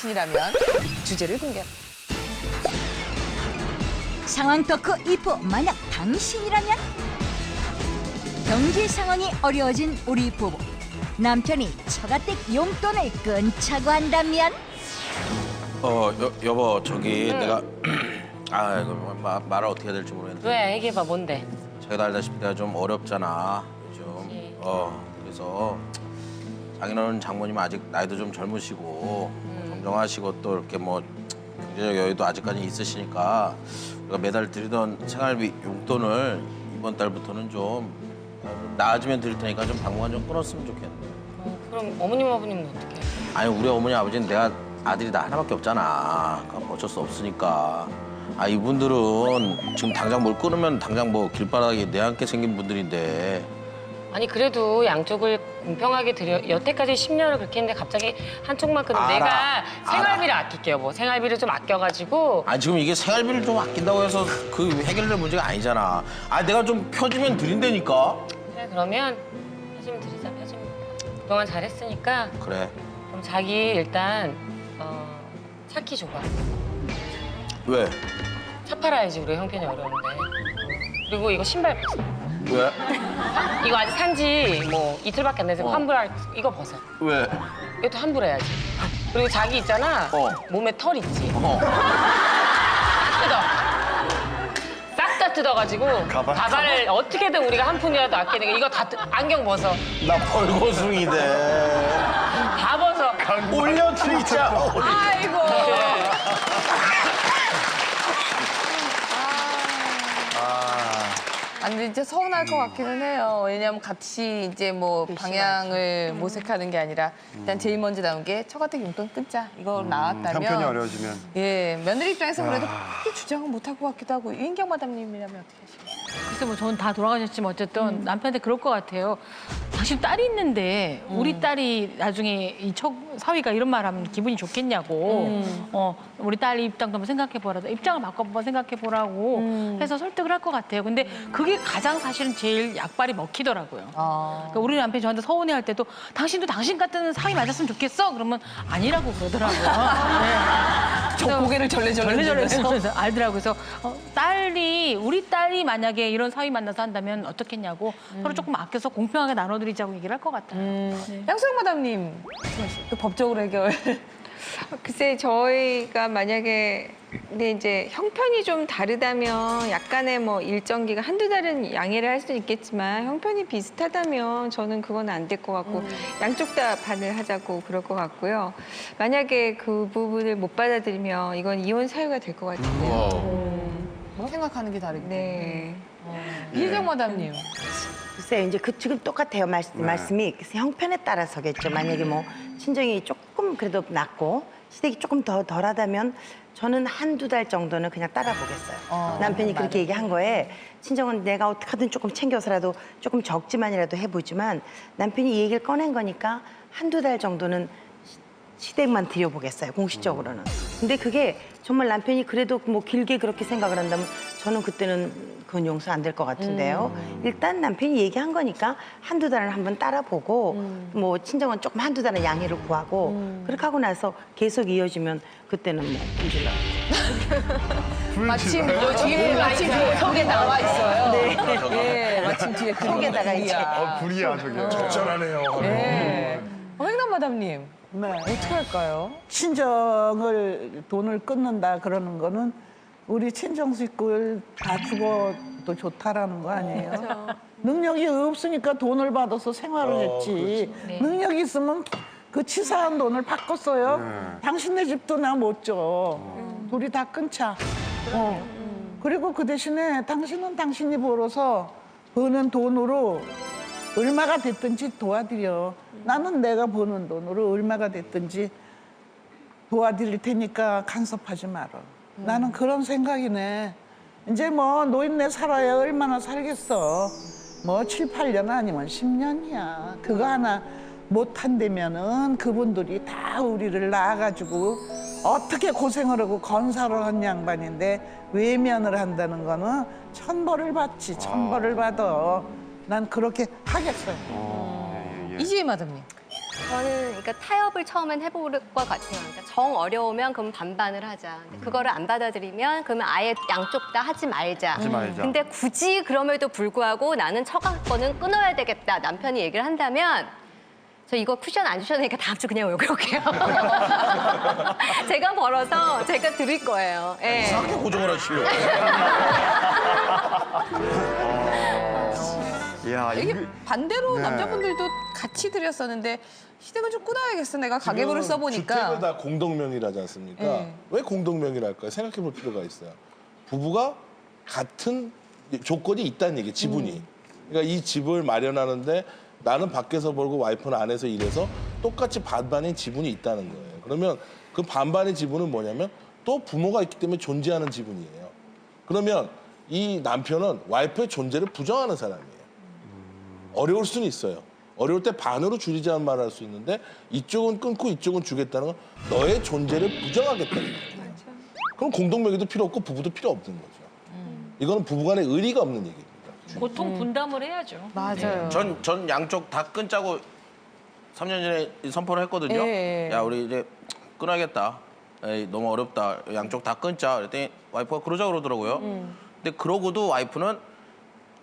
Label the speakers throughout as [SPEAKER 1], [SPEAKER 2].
[SPEAKER 1] 당신이라면 주제를 공개.
[SPEAKER 2] 상황 토크 2부 만약 당신이라면 경제 상황이 어려워진 우리 부부. 남편이 처가댁 용돈을 끊자고 한다면?
[SPEAKER 3] 어 여, 여보 저기 내가 아 이거 마, 말을 어떻게 해야 될지 모르겠는데.
[SPEAKER 4] 왜? 얘기해봐 뭔데?
[SPEAKER 3] 자기도 알다시피 내가 좀 어렵잖아 요즘.
[SPEAKER 4] 그치.
[SPEAKER 3] 어 그래서 자기는 장모님 아직 나이도 좀 젊으시고 정정하시고 또 이렇게 뭐 경제적 여유도 아직까지 있으시니까 우리가 매달 드리던 생활비 용돈을 이번 달부터는 좀 어, 나아지면 드릴 테니까 좀 당분간 좀 끊었으면 좋겠네.
[SPEAKER 4] 어, 그럼 어머님 아버님은 어떻게?
[SPEAKER 3] 아니 우리 어머니 아버지는 내가 아들이 나 하나밖에 없잖아. 그러니까 어쩔 수 없으니까. 아 이분들은 지금 당장 뭘 끊으면 당장 뭐 길바닥에 내앉게 생긴 분들인데
[SPEAKER 4] 아니 그래도 양쪽을 공평하게 드려 여태까지 10년을 그렇게 했는데 갑자기 한쪽만 끊으면
[SPEAKER 3] 알아,
[SPEAKER 4] 내가 생활비를 아낄게요 뭐 생활비를 좀 아껴가지고
[SPEAKER 3] 아 지금 이게 생활비를 좀 아낀다고 해서 그 해결될 문제가 아니잖아. 아 내가 좀 펴주면 드린다니까.
[SPEAKER 4] 그래 그러면 펴주면 드리자 펴주면 그동안 잘했으니까
[SPEAKER 3] 그래.
[SPEAKER 4] 그럼 자기 일단 어, 차키 줘봐
[SPEAKER 3] 왜?
[SPEAKER 4] 차 팔아야지 우리 형편이 어려운데 그리고 이거 신발 벗어
[SPEAKER 3] 왜?
[SPEAKER 4] 이거 아직 산지 뭐 이틀밖에 안 돼서
[SPEAKER 3] 어.
[SPEAKER 4] 환불할 이거 벗어
[SPEAKER 3] 왜?
[SPEAKER 4] 이것도 환불해야지 그리고 자기 있잖아
[SPEAKER 3] 어.
[SPEAKER 4] 몸에 털 있지
[SPEAKER 3] 어.
[SPEAKER 4] 뜯어. 싹 다 뜯어가지고 가발, 을 어떻게든 우리가 한 푼이라도 아끼는 거 이거 다 뜯- 안경 벗어
[SPEAKER 3] 나 벌거숭이네.
[SPEAKER 4] 다 벗어
[SPEAKER 3] 올려 트리자.
[SPEAKER 1] 아이고. 아니 진짜 서운할 것 같기는 해요. 왜냐면 같이 이제 뭐 방향을 모색하는 게 아니라 일단 제일 먼저 나온 게 처가댁 용돈 끊자. 이거 나왔다면
[SPEAKER 5] 형편이 어려워지면.
[SPEAKER 1] 예 며느리 입장에서 그래도 크게 주장은 못할 것 같기도 하고. 윤경 마담님이라면 어떻게 하시나요?
[SPEAKER 6] 글쎄 뭐 저는 다 돌아가셨지만 어쨌든
[SPEAKER 1] 음.
[SPEAKER 6] 남편한테 그럴 것 같아요. 당신 딸이 있는데
[SPEAKER 1] 음.
[SPEAKER 6] 우리 딸이 나중에 이 척, 사위가 이런 말 하면 기분이 좋겠냐고.
[SPEAKER 1] 음.
[SPEAKER 6] 어 우리 딸 입장도 한번 생각해 보라. 입장을 바꿔보면 생각해 보라고
[SPEAKER 1] 음.
[SPEAKER 6] 해서 설득을 할 것 같아요. 근데 그게 가장 사실은 제일 약발이 먹히더라고요.
[SPEAKER 1] 아.
[SPEAKER 6] 그러니까 우리 남편이 저한테 서운해할 때도 당신도 당신 같은 사위 맞았으면 좋겠어? 그러면 아니라고 그러더라고요. 네.
[SPEAKER 1] 저 고개를 절레절레
[SPEAKER 6] 절레절레 알더라고요. 그래서 어, 딸이 우리 딸이 만약에 이런 사위 만나서 한다면 어떻겠냐고 서로 조금 아껴서 공평하게 나눠드리자고 얘기를 할 것 같아요.
[SPEAKER 1] 음. 양수영 마담님 또 법적으로 해결.
[SPEAKER 7] 글쎄 저희가 만약에 근데 이제 형편이 좀 다르다면 약간의 뭐 일정 기간 한두 달은 양해를 할 수는 있겠지만 형편이 비슷하다면 저는 그건 안 될 것 같고 양쪽 다 반을 하자고 그럴 것 같고요. 만약에 그 부분을 못 받아들이면 이건 이혼 사유가 될 것 같은데요.
[SPEAKER 1] 뭐 생각하는 게 다르기
[SPEAKER 7] 네.
[SPEAKER 1] 이혜경 마담님.
[SPEAKER 8] 글쎄요, 이제 그 지금 똑같아요. 말, 말씀이 그래서 형편에 따라서겠죠. 만약에 뭐 친정이 조금 그래도 낫고 시댁이 조금 더 덜하다면 저는 한두 달 정도는 그냥 따라보겠어요.
[SPEAKER 1] 어,
[SPEAKER 8] 남편이. 그렇게 얘기한 거에 친정은 내가 어떻게든 조금 챙겨서라도 조금 적지만이라도 해보지만 남편이 이 얘기를 꺼낸 거니까 한두 달 정도는 시- 시댁만 들여보겠어요, 공식적으로는. 근데 그게 정말 남편이 그래도 뭐 길게 그렇게 생각을 한다면 저는 그때는 그건 용서 안 될 것 같은데요. 일단 남편이 얘기한 거니까 한두 달은 한번 따라보고 뭐 친정은 조금 한두 달은 양해를 구하고 그렇게 하고 나서 계속 이어지면 그때는 뭐 불질러.
[SPEAKER 1] 마침 뭐 뒤에 마침 뒤에 속에 나와 있어요. 네. 예, 마침 뒤에 그
[SPEAKER 8] 속에다가 이제.
[SPEAKER 5] 어, 불이야 저게.
[SPEAKER 9] 적절하네요.
[SPEAKER 1] 예. 어, 횡남 마담님
[SPEAKER 10] 네.
[SPEAKER 1] 어떻게 할까요?
[SPEAKER 10] 친정을 돈을 끊는다 그러는 거는 우리 친정 식구를 다 죽어도 좋다라는 거 아니에요? 능력이 없으니까 돈을 받아서 생활을 했지. 능력이 있으면 그 치사한 돈을 바꿨어요. 당신네 집도 나 못 줘. 둘이 다 끊자. 어. 그리고 그 대신에 당신은 당신이 벌어서 버는 돈으로 얼마가 됐든지 도와드려. 나는 내가 버는 돈으로 얼마가 됐든지 도와드릴 테니까 간섭하지 마라. 나는 그런 생각이네. 이제 뭐 노인네 살아야 얼마나 살겠어. 뭐 7, 8년 아니면 10년이야. 그거 하나 못 한다면은 그분들이 다 우리를 낳아가지고 어떻게 고생을 하고 건사를 한 양반인데 외면을 한다는 거는 천벌을 받지, 천벌을 받아. 난 그렇게 하겠어요.
[SPEAKER 1] 이지혜 마담님.
[SPEAKER 11] 저는 그러니까 타협을 처음엔 해볼 것 같아요. 그러니까
[SPEAKER 5] 정 어려우면 그럼 반반을 하자. 근데 그거를 안 받아들이면 그러면 아예 양쪽 다 하지 말자.
[SPEAKER 9] 하지 말자.
[SPEAKER 5] 근데 굳이 그럼에도 불구하고 나는 처가권은 끊어야 되겠다. 남편이 얘기를 한다면 저 이거 쿠션 안 주셔도 되니까 다음 주 그냥 여기 올게요. 제가 벌어서 제가 드릴 거예요. 예.
[SPEAKER 3] 이상하게 고정을 하시려고.
[SPEAKER 9] 야,
[SPEAKER 1] 이게
[SPEAKER 9] 이게
[SPEAKER 1] 반대로
[SPEAKER 9] 네.
[SPEAKER 1] 남자분들도 같이 드렸었는데 시댁은 좀 끊어야겠어. 내가 가계부를
[SPEAKER 11] 지금
[SPEAKER 1] 써보니까.
[SPEAKER 11] 주택을 다 공동명의라지 않습니까?
[SPEAKER 1] 네.
[SPEAKER 11] 왜 공동명의랄까요? 생각해 볼 필요가 있어요. 부부가 같은 조건이 있다는 얘기, 지분이.
[SPEAKER 1] 음.
[SPEAKER 11] 그러니까 이 집을 마련하는데 나는 밖에서 벌고 와이프는 안에서 일해서 똑같이 반반의 지분이 있다는 거예요. 그러면 그 반반의 지분은 뭐냐면 또 부모가 있기 때문에 존재하는 지분이에요. 그러면 이 남편은 와이프의 존재를 부정하는 사람이에요. 어려울 수는 있어요. 어려울 때 반으로 줄이자는 말을 할 수 있는데 이쪽은 끊고 이쪽은 주겠다는 건 너의 존재를 부정하겠다는 거예요. 그럼 공동명의도 필요 없고 부부도 필요 없는 거죠. 이거는 부부간의 의리가 없는 얘기입니다.
[SPEAKER 6] 고통 분담을 해야죠.
[SPEAKER 1] 맞아요.
[SPEAKER 3] 전, 전 양쪽 다 끊자고 3년 전에 선포를 했거든요.
[SPEAKER 1] 예.
[SPEAKER 3] 야, 우리 이제 끊어야겠다. 에이, 너무 어렵다. 양쪽 다 끊자. 그랬더니 와이프가 그러자 그러더라고요.
[SPEAKER 1] 음.
[SPEAKER 3] 근데 그러고도 와이프는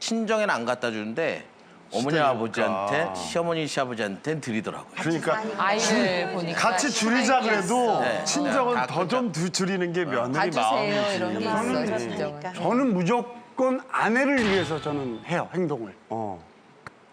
[SPEAKER 3] 친정에는 안 갖다 주는데 어머니. 아버지한테 시어머니 시아버지한테 드리더라고요.
[SPEAKER 9] 그러니까
[SPEAKER 1] 아이를 보니까.
[SPEAKER 9] 같이 줄이자 그래도
[SPEAKER 3] 네.
[SPEAKER 9] 친정은 다더좀 줄이는 게 며느리
[SPEAKER 1] 봐주세요
[SPEAKER 9] 마음이지.
[SPEAKER 1] 이런 게 있어요, 진정은.
[SPEAKER 12] 저는 무조건 아내를 위해서 저는 해요 행동을
[SPEAKER 9] 어.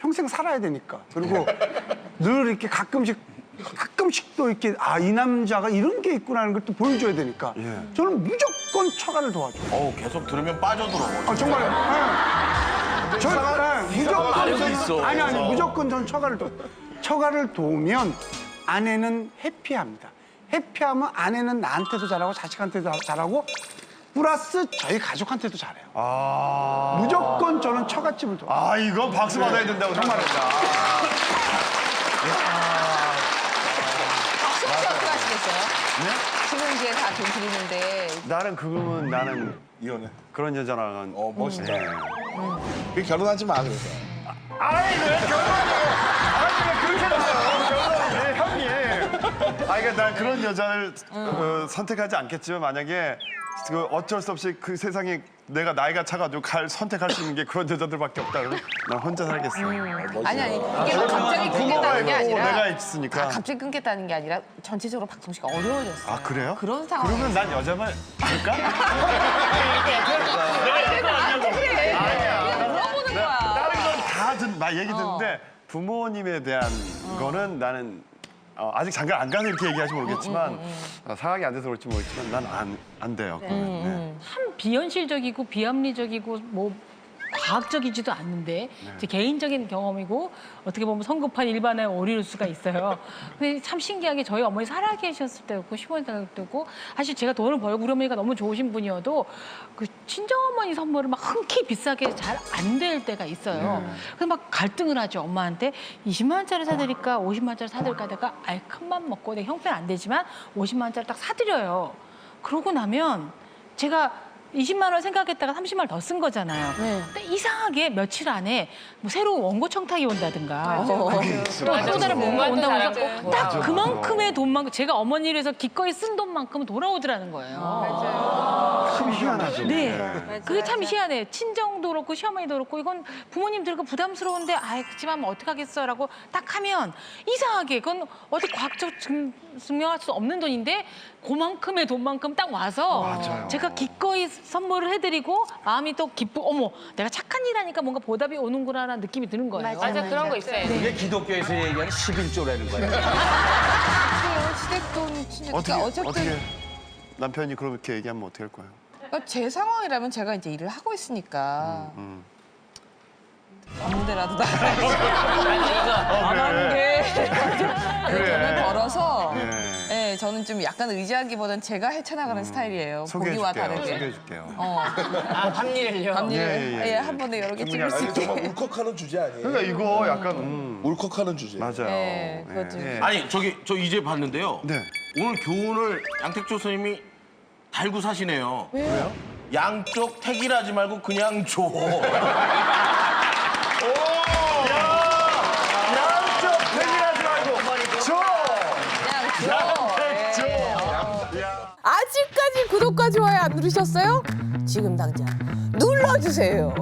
[SPEAKER 12] 평생 살아야 되니까 그리고 늘 이렇게 가끔씩 가끔씩 또 이렇게 아 이 남자가 이런 게 있구나라는 걸 또 보여줘야 되니까
[SPEAKER 9] 예.
[SPEAKER 12] 저는 무조건 처가를 도와줘.
[SPEAKER 3] 어우, 계속 들으면 빠져들어.
[SPEAKER 12] 아 정말요. 네. 저 네, 무조건 저는-
[SPEAKER 3] 있어.
[SPEAKER 12] 아니 아니
[SPEAKER 3] 어.
[SPEAKER 12] 무조건 전 처가를 도 처가를 도우면 아내는 해피합니다. 해피하면 아내는 나한테도 잘하고 자식한테도 잘하고 플러스 저희 가족한테도 잘해요.
[SPEAKER 9] 아.
[SPEAKER 12] 무조건 저는 처갓집을 도와.
[SPEAKER 9] 아, 이건 박수 받아야 된다고 생각합니다.
[SPEAKER 1] 혹시 어떻게 하시겠어요? 지금 이제 다돈 드리는데
[SPEAKER 9] 나는 그거는 나는
[SPEAKER 11] 이혼해.
[SPEAKER 9] 그런 여자랑은
[SPEAKER 11] 어 멋있다.
[SPEAKER 9] 네.
[SPEAKER 11] 그 결혼하지 마 그래서.
[SPEAKER 9] 아이 왜 결혼이에요? 아니 왜 그렇게 나와요? 결혼이 형님. 아 그러니까 난 그런 여자를 어, 선택하지 않겠지만 만약에 그 어쩔 수 없이 그 세상에 내가 나이가 차가지고 갈 선택할 수 있는 게 그런 여자들밖에 없다 그러면 난 혼자 살겠어.
[SPEAKER 1] 아니 아니 이게 뭐 갑자기 끊겠다는 게 아니라
[SPEAKER 9] 내가 있으니까.
[SPEAKER 1] 아, 갑자기 끊겠다는 게 아니라 전체적으로 박성 씨가 어려워졌어요.
[SPEAKER 9] 아 그래요?
[SPEAKER 1] 그런 상황.
[SPEAKER 9] 그러면 난 여자만 할까?
[SPEAKER 1] 물어보는 거야.
[SPEAKER 9] 다른 건 다 나 얘기 듣는데 부모님에 대한 거는 나는 어, 아직 장가 안 가서 이렇게 얘기하시 모르겠지만 어, 상황이 안 돼서 그럴지 모르겠지만 난 안 안 돼요. 그거는. 네.
[SPEAKER 6] 참 비현실적이고 비합리적이고 뭐 과학적이지도 않는데 제 개인적인 경험이고 어떻게 보면 성급한 일반의 오류일 수가 있어요. 근데 참 신기하게 저희 어머니 살아 계셨을 때였고 15년 때고 사실 제가 돈을 벌고 우리 어머니가 너무 좋으신 분이어도 그 친정어머니 선물을 막 흔쾌히 비싸게 잘 안 될 때가 있어요. 그래서 막 갈등을 하죠 엄마한테 20만 원짜리 사드릴까 50만 원짜리 사드릴까 하다가 아예 큰맘 먹고 내 형편 안 되지만 50만 원짜리 딱 사드려요. 그러고 나면 제가 20만 원 생각했다가 30만 원 더 쓴 거잖아요. 근데 이상하게 며칠 안에 뭐 새로운 원고 청탁이 온다든가 또, 또 다른 뭔가 온다고 해서 딱 그만큼의 돈만큼 제가 어머니를 해서 기꺼이 쓴 돈만큼은 돌아오더라는 거예요.
[SPEAKER 9] 참 희한하죠.
[SPEAKER 6] 네. 그게 참 희한해. 친정도 그렇고 시어머니도 그렇고 이건 부모님들과 부담스러운데 아이 그치만 뭐 어떡하겠어라고 딱 하면 이상하게 그건 어디 과학적 증, 증명할 수 없는 돈인데 그만큼의 돈만큼 딱 와서
[SPEAKER 9] 맞아요.
[SPEAKER 6] 제가 기꺼이 선물을 해드리고 마음이 또 기쁘 어머 내가 착한 일 하니까 뭔가 보답이 오는구나라는 느낌이 드는 거예요.
[SPEAKER 5] 맞아,
[SPEAKER 4] 맞아 그런 거 있어요.
[SPEAKER 13] 그게 기독교에서 얘기하는 11조라는 거예요.
[SPEAKER 1] 시댁돈 진짜
[SPEAKER 9] 어떻게
[SPEAKER 1] 어쨌든
[SPEAKER 9] 어떻게 남편이 그렇게 얘기하면 어떻게 할 거예요?
[SPEAKER 1] 그러니까 제 상황이라면 제가 이제 일을 하고 있으니까
[SPEAKER 9] 음.
[SPEAKER 1] 아무 데라도 나가야지. 안 하는 게 돈을 벌어서
[SPEAKER 9] 네.
[SPEAKER 1] 네, 저는 좀 약간 의지하기보단 제가 헤쳐나가는 스타일이에요. 보기와
[SPEAKER 9] 소개해줄게요.
[SPEAKER 1] 다르게.
[SPEAKER 9] 소개해줄게요.
[SPEAKER 1] 어,
[SPEAKER 4] 아, 합리를요.
[SPEAKER 1] 감리를
[SPEAKER 9] 예, 예, 예,
[SPEAKER 1] 예,
[SPEAKER 9] 예.
[SPEAKER 1] 한 번에 여러 개 찍을 수
[SPEAKER 11] 아니
[SPEAKER 1] 있게.
[SPEAKER 11] 울컥하는 주제 아니에요?
[SPEAKER 9] 그러니까 이거 약간 음,
[SPEAKER 11] 울컥하는 주제.
[SPEAKER 9] 맞아요.
[SPEAKER 1] 네, 그거 좀-
[SPEAKER 9] 예.
[SPEAKER 3] 아니, 저기, 저 이제 봤는데요.
[SPEAKER 9] 네.
[SPEAKER 3] 오늘 교훈을 양택조 선생님이 달고 사시네요. 왜요? 양쪽 택일하지 말고 그냥 줘.
[SPEAKER 9] 양쪽 대기하지 말고 저
[SPEAKER 1] 그냥 줘. 예. 아직까지 구독과 좋아요 안 누르셨어요? 지금 당장 눌러주세요.